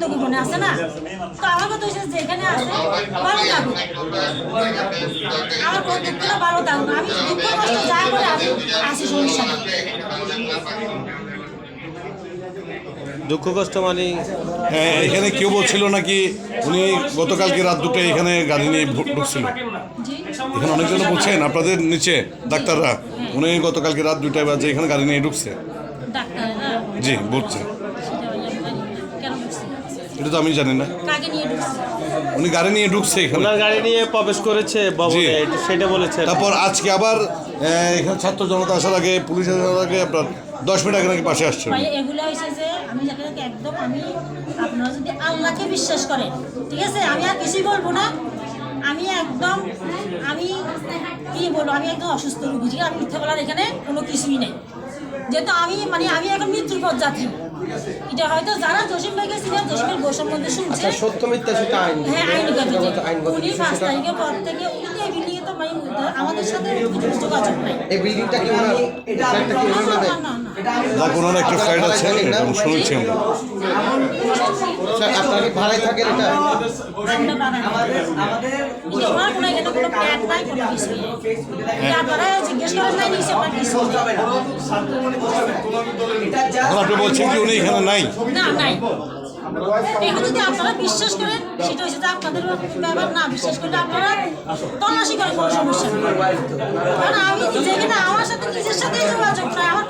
রক্ত গোপনে আছে না? তো আমার কথা হচ্ছে যেখানে আছে ভালো থাকুক। আমার কোনো দুঃখ ভালো থাকুক। আমি দুঃখ কষ্ট যা করে আমি আসি সমস্যা দুঃখ কষ্ট মানে? হ্যাঁ এখানে কেউ বলছিল নাকি উনি গতকালকে রাত দুটো এখানে গাড়ি নিয়ে ঢুক- ঢুকছিল? এখানে অনেকজন বলছেন আপনাদের নিচে ডাক্তাররা। উনি গতকালকে রাত দুটায় বাজে এখানে গাড়ি নিয়ে ঢুকছে। জি বলছে সেটা আমি জানি না। কেন ঢুকছে এটা তো আমি জানি না। কাকে নিয়ে ঢুকছে। উনি গাড়ি নিয়ে ঢুকছে এখানে। ওনার গাড়ি নিয়ে প্রবেশ করেছে ভবনে এটা- সেটা বলেছে তারপর আজকে আবার এখানে ছাত্র জনতা আসার আগে পুলিশ আসার আগে আপনার দশ মিনিট আগে নাকি পাশে আসছে ভাই এগুলো হয়েছে যে আমি যাকে একদম আমি আপনারা যদি আল্লাহকে বিশ্বাস করেন ঠিক আছে? আমি আর কিছুই বলব না। আমি একদম আমি কি বলব? আমি একদম অসুস্থ রোগী ঠিক আমি মিথ্যা বলার এখানে কোনো কিছুই নেই। যেহেতু আমি মানে আমি এখন মৃত্যুর পথ যাত্রী এটা হয়তো যারা জসিম ভাইকে ছিলেন সম্বন্ধে শুনছে আচ্ছা সত্য মিথ্যা সেটা আইন হ্যাঁ আইনগত আইনগত উনি পাঁচ তারিখের পর থেকে উনি তো এই তো মানে আমাদের সাথে যোগাযোগ নাই। এই বিল্ডিংটা কি ওনার ফ্ল্যাটটা কি না, ওনার না, নামে? না, না, না। একটা ফ্লাইট আছে এটা শুনেছি আমরা। আপনারা কি ভাড়ায় থাকেন এটা? আমরা বানাই। এটা কোনো এখানে কোনো plan নাই, কোনো কিছুই আপনারা জিজ্ঞেস করেন নাই, নিশ্চয়ই আপনার কিছু আপনি বলছেন কি উনি এখানে নাই? না, নাই। এখন যদি আপনারা বিশ্বাস করেন, সেটা হচ্ছে যে আপনাদের ব্যাপার না, বিশ্বাস করলে আপনারা তল্লাশি করেন কোনো সমস্যা নেই। কারণ আমি যেখানে আমার সাথে নিজের সাথে যোগাযোগ নাই আমার